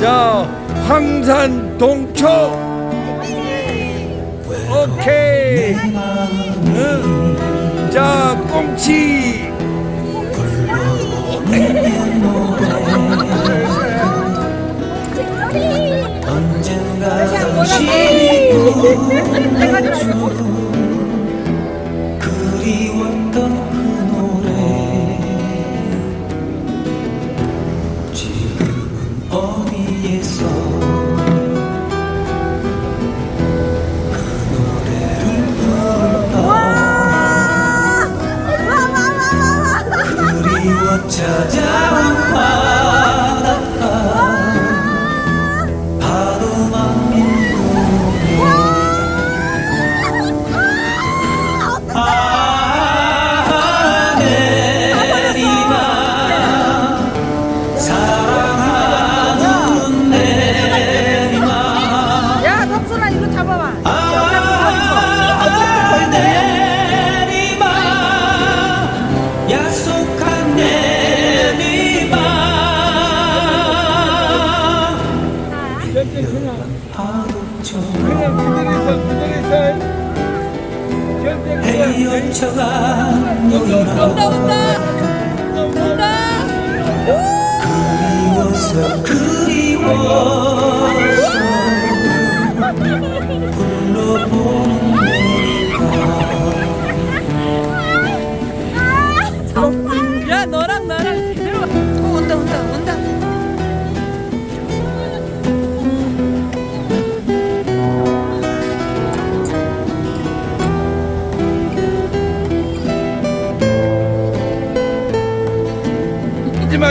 자, 황산 동초. 오케이. 응. 자, 꽁치. 언젠가 당신이 그리웠 그리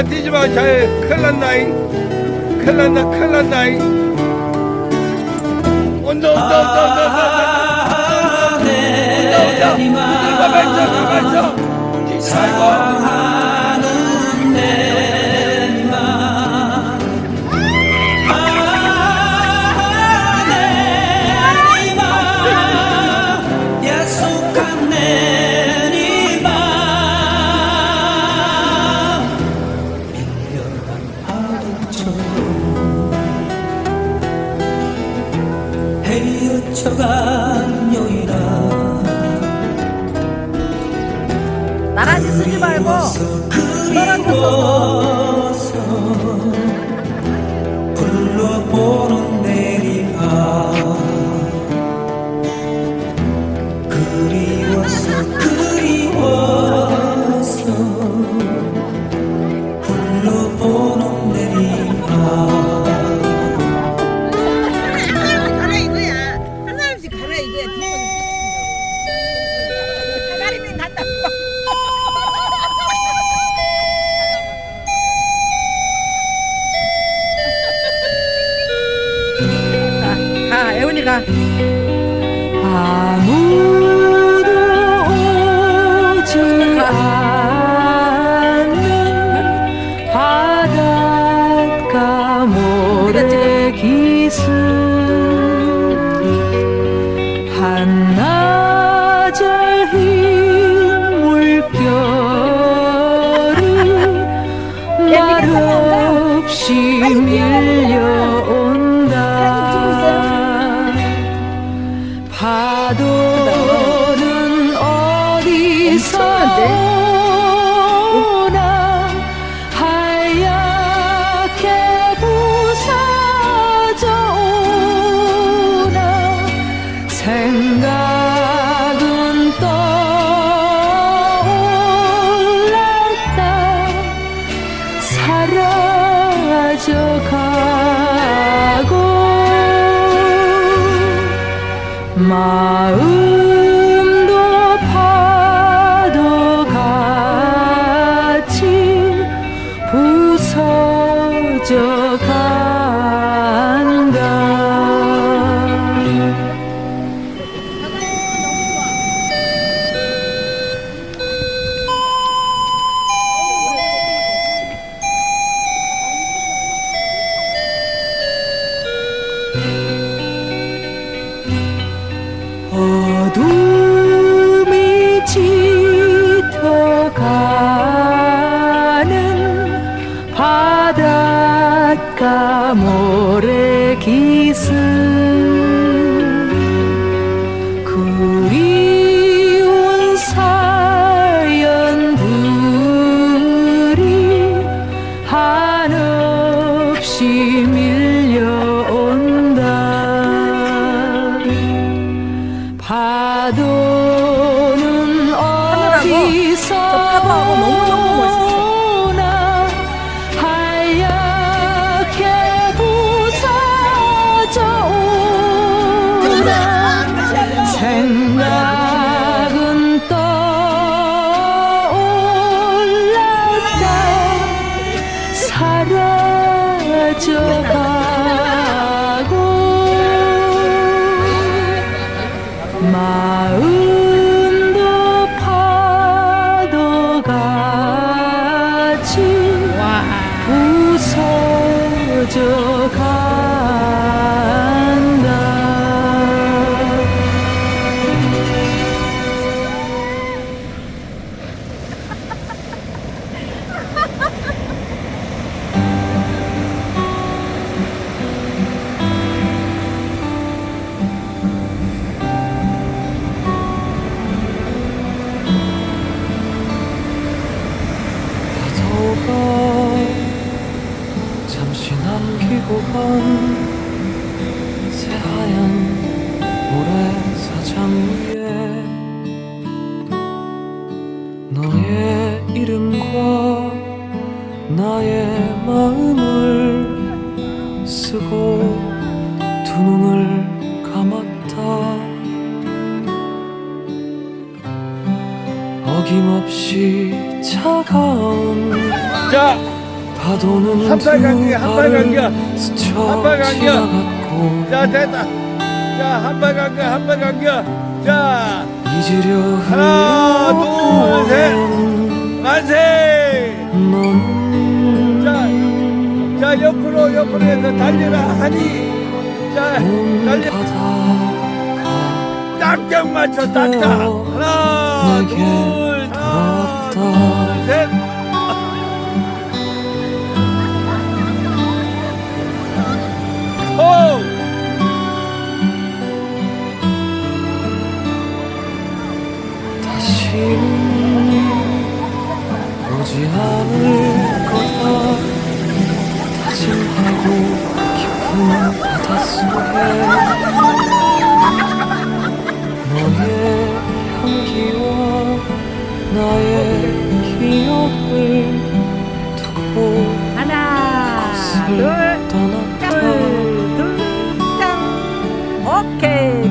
뛰지 마, 뛰지 마. 잘, 큰일 났나잉. 큰일 났나, 큰일 났나잉. 온다, 온다, 온다, 온다, 온다. 아 온다, 온다. 내리마 가만 있어, 가만 있어. 꽁치 살고. 사랑하는 가, 애원이 기 부 두 눈을 감았다 어김없이 차가운 자, 파도는 한발 간격, 한발 스쳐 한발. 지나갔고 자, 됐다. 자, 한발 간격, 한발 간격. 자, 잊으려 하나, 둘, 셋. 흘러오는 만세! 넌 자, 자, 옆으로, 옆으로 해서 달려라 하니. 딱딱 맞춰, 딱딱. 하나, 둘, 하나, 돌아왔다. 둘, 셋. 호! 오지 않을 거다 다짐하고 깊은 바닷속에 너의 향기와 나의 기억을 두고 하나, 둘, 떠났다 둘, 둘, 짱. 오케이.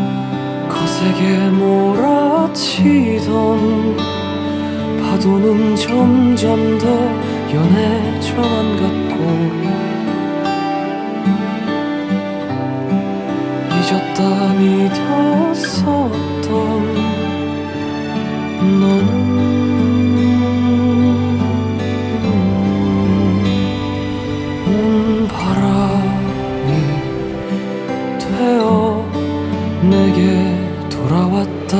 거세게 몰아치던 파도는 점점 더 연해져만 갔고 잊었다 믿었었던 너는 온 바람이 되어 내게 돌아왔다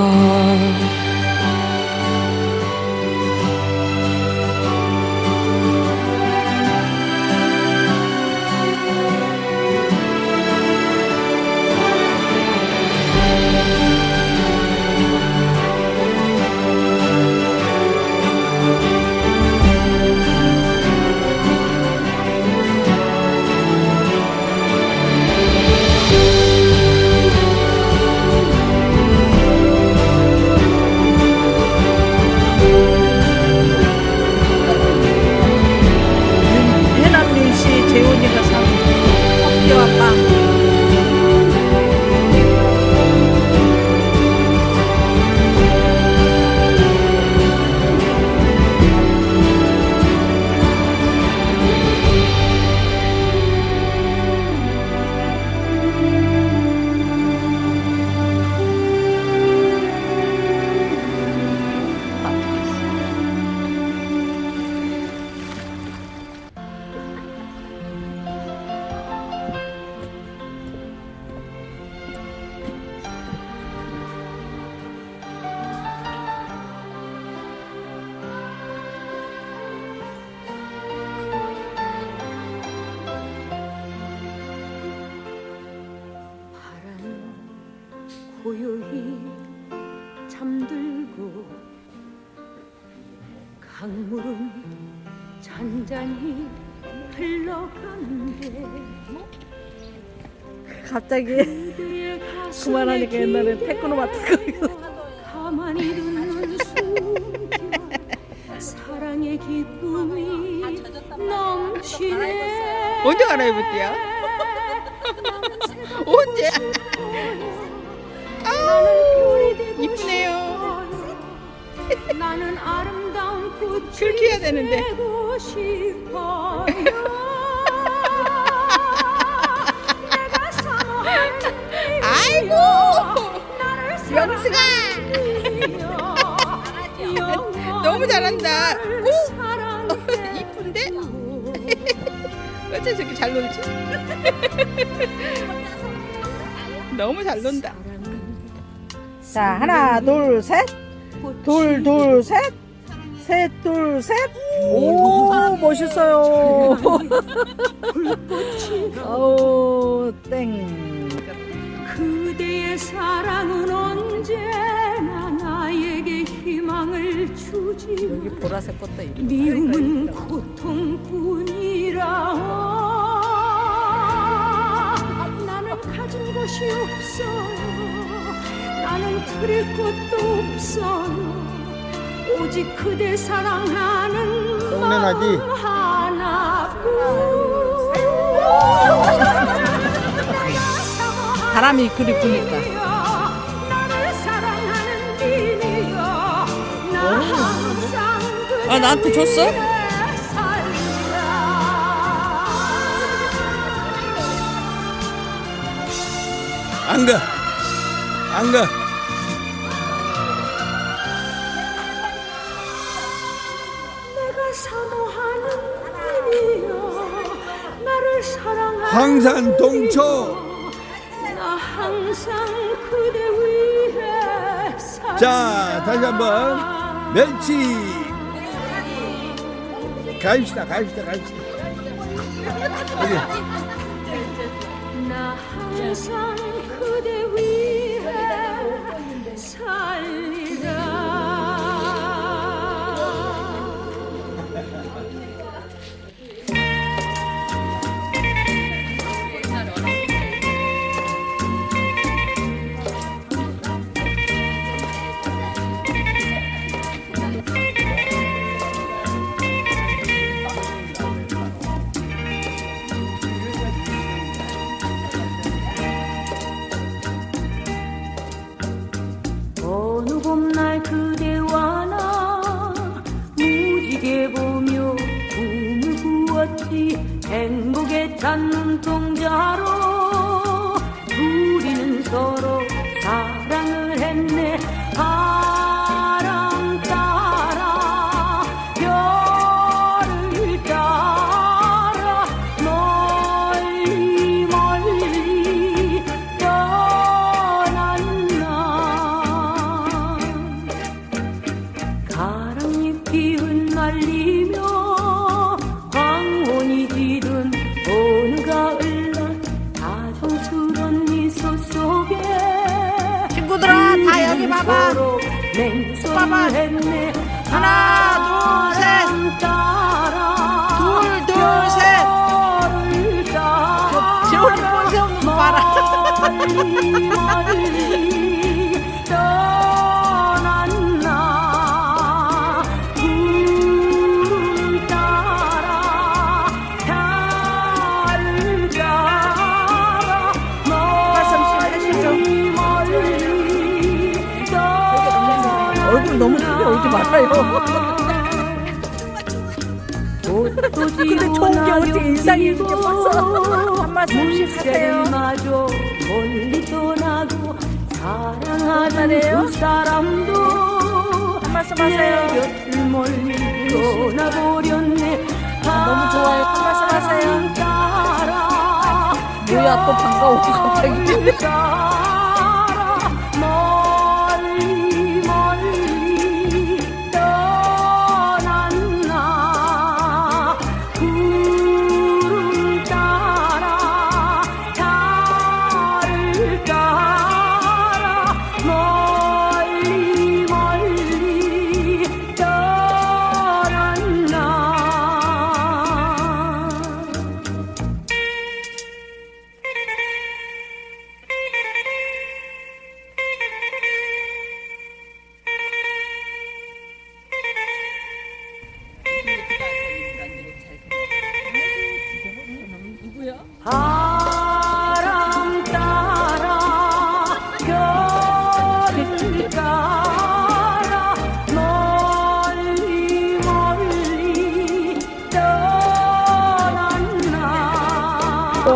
갑자기 그만하니까 옛날에 테크노 같은 거 가만히 듣는 숨결 사랑의 기쁨이 넘치네 언제 갈아입을게야? 언제? 아우 이쁘네요. 나는 아름다운 꽃이 그렇게 해야 되는데. 되고 싶어요 아이고 명수가 너무 잘한다. 오 이쁜데? 어째 저렇게 잘 놀지? 너무 잘 논다. 자 하나 둘 셋. 둘, 둘, 셋. 셋, 둘, 셋. 오, 멋있어요. 오, 땡. 그대의 사랑은 언제나 나에게 희망을 주지 보라색 꽃도 있고. 미움은 고통뿐이라. 나는 가진 것이 없어요 나는 드릴 것도 없어요 오직 그대 사랑하는 똥내나지? 마음 하나뿐 바람이 그리 부니까. 나를 사랑하는 비니여 나 항상 아, 나한테 줬어? 안 가. 안 가. 내가 사모하는 비니여 나를 사랑하는 황산 동초. 자, 다시 한번 멸치. 가입시다, 가입시다, 가입시다. 여기. 하나, 근데 좋은 게 어떻게 인상이 이렇게 벌써 한 말씀씩 하세요. 마저 멀리 떠나고 사랑하는 두 사람도 한 말씀 하세요. 내 곁을 멀리 떠나버렸네 너무 좋아요. 한 말씀 하세요. 뭐야, 또 반가워, 갑자기.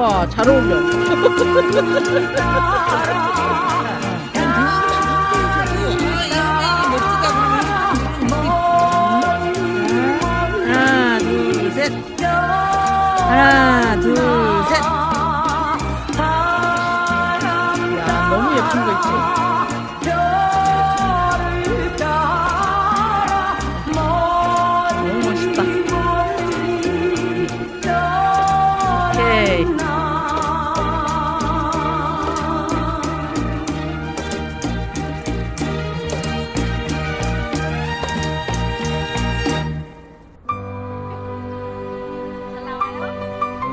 와, 잘 어울려. 하나, 둘, 셋. 하나, 둘,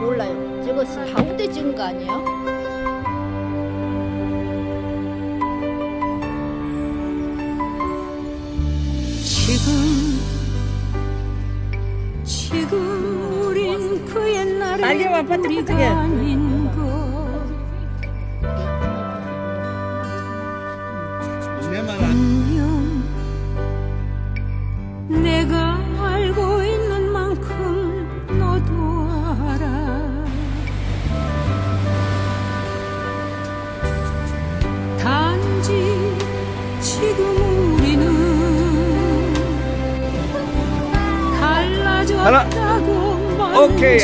몰라요. 저거 가운데 찍은 거 아니에요? 지금 지금 우린 그 옛날에 날개만 반짝반짝해.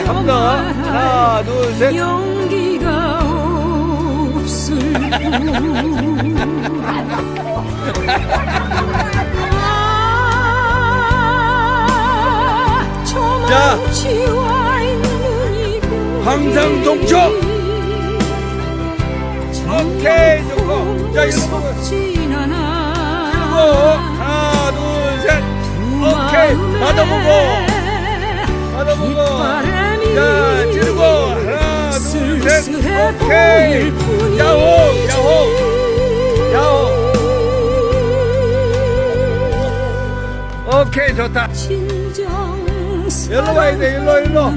더. 하나, 둘, 셋. 용기가 없을 아, 저 자. 망치와 있는 이별이 황상 동초. 오케이, 좋고. 자, 보고. 무섭진 않아. 하나, 둘, 셋. 오케이, 받아보고. 받아보고. 자, 들고. 하나, 둘, 셋. 오케이. 야호, 야호. 야호. 오케이, 좋다. 일로 와야 돼, 일로, 일로.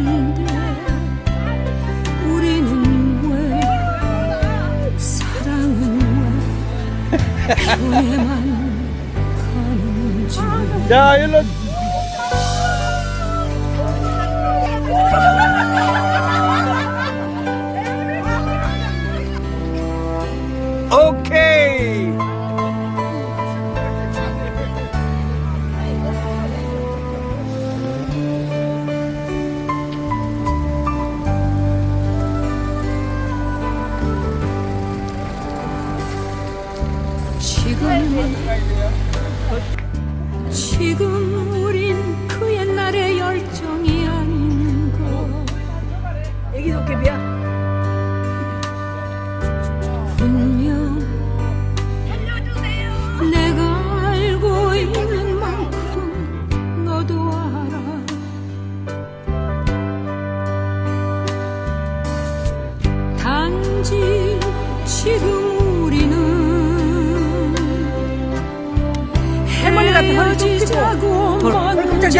자, 일로.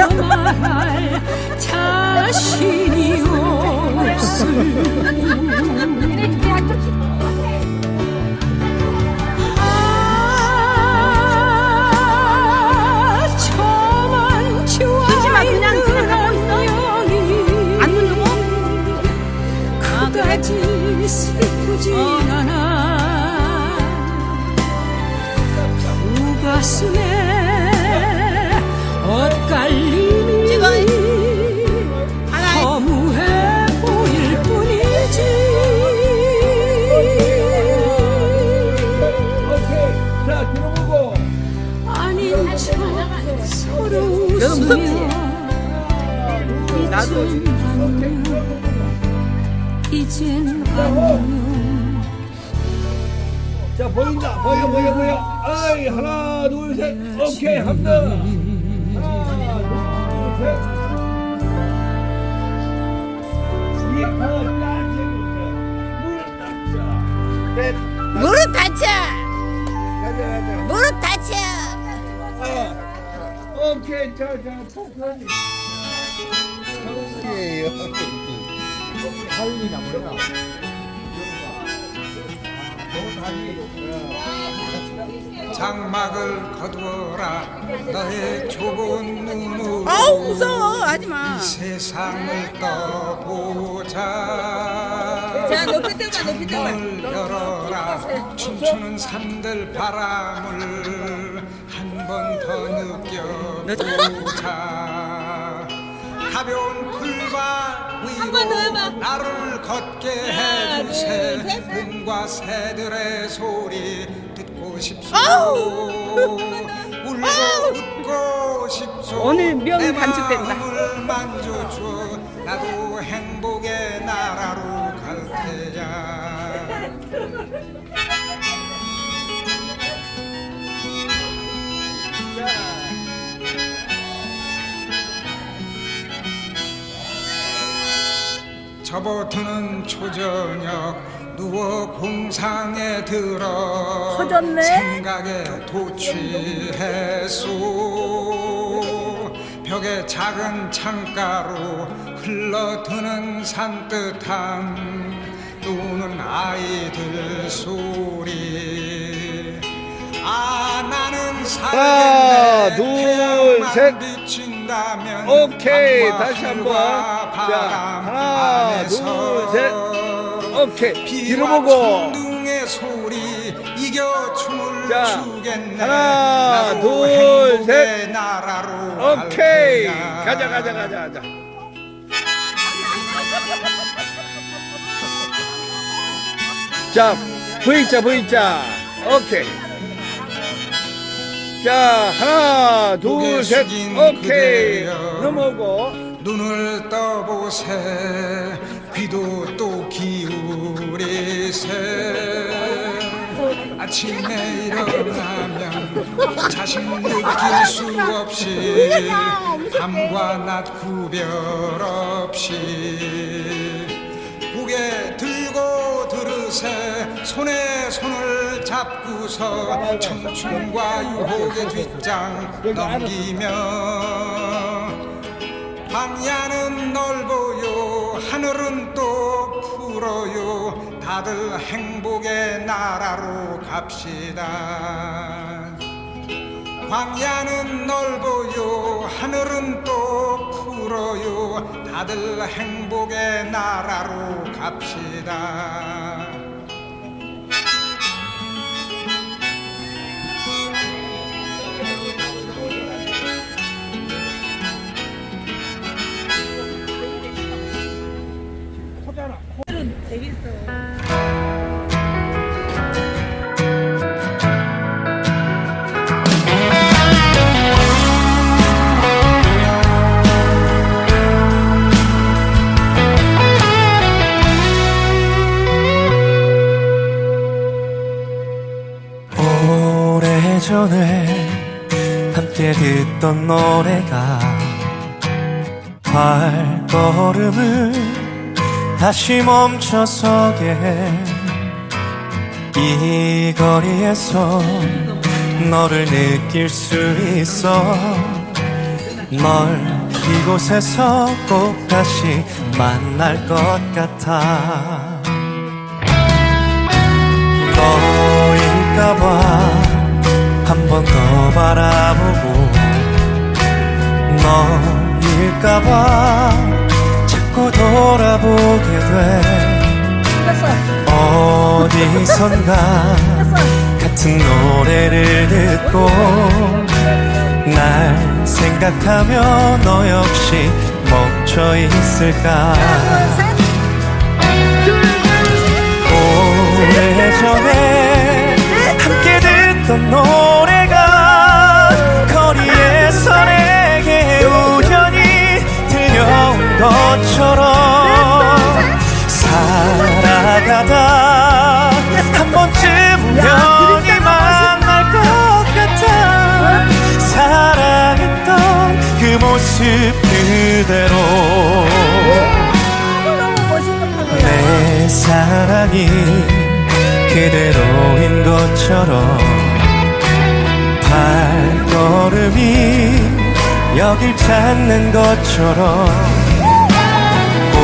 고? 아, 그래? 그다지 슬프진 어. 않아 두 가슴에 엇갈림 나도. 이젠 자, 보인다. 보여, 보여, 보여. 아이, 하나, 둘, 셋. 오케이. 하나, 둘, 셋. 넷. 무릎 다쳐! 가자, 가자. 무릎 다쳐! 아, 오케이, 자, 자, 폭탄이. 장막을 거두어라 너의 좁은 눈으로 아우, 무서워. 하지 마. 세상을 떠보자 자 높이 들어가 높이 들어가 문을 열어라 춤추는 산들 바람을 한 번 더 느껴보자 가벼운 풀밭 위로 번더 해봐. 나를 걷게 해주세. 봄과 새들의 소리 듣고 싶소. 울고 웃고 싶소. 오늘 명 나도 접어드는 초저녁 누워 공상에 들어 커졌네. 생각에 도취했소 벽에 작은 창가로 흘러드는 산뜻한 노는 아이들 소리 아 나는 하나, 살겠네 둘, 태양만 셋. 오케이, 다시 한 하늘과 번. 자, 하나, 안에서 둘, 셋. 오케이. 뒤로 보고. 자, 하나, 나도 둘, 행복의 셋. 나라로 오케이. 가자, 가자, 가자, 가자. 자, V자, V자. 오케이. 자, 하나, 둘, 셋. 오케이. 그대여. 넘어오고. 눈을 떠보세 귀도 또 기울이세 아침에 일어나면 자신 느낄 수 없이 밤과 낮 구별 없이 고개 들 고 들으세 손에 손을 잡고서 청춘과 유혹의 뒷장 넘기며 광야는 넓어요 하늘은 또 푸르요. 다들 행복의 나라로 갑시다. 광야는 넓어요 하늘은 또 푸르요. 다들 행복의 나라로 갑시다 오래전에 함께 듣던 노래가 발걸음을 다시 멈춰서게. 해. 이 거리에서 너를 느낄 수 있어. 널 이곳에서 꼭 다시 만날 것 같아. 너일까봐. 한 번 더 바라보고. 너일까봐 돌아보게 돼. 어디선가 같은 노래를 듣고 날 생각하며 너 역시 멈춰 있을까? 오래전에 함께 듣던 노래가 거리에서 내게 우연히 들려온 것처럼 가다 한 번쯤 우연히 만날 것 같아. 사랑했던 그 모습 그대로. 내 사랑이 그대로인 것처럼 발걸음이 여길 찾는 것처럼 꼭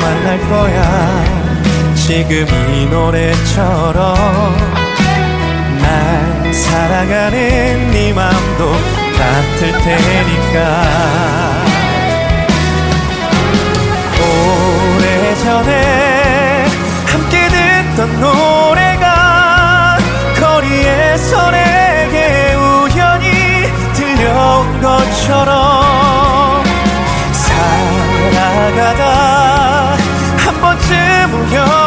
만날 거야 지금 이 노래처럼 날 사랑하는 네 맘도 같을 테니까. 오래전에 듣던 노래가 거리에서 내게 우연히 들려온 것처럼 살아가다 한 번쯤 우연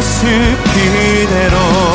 모습 그대로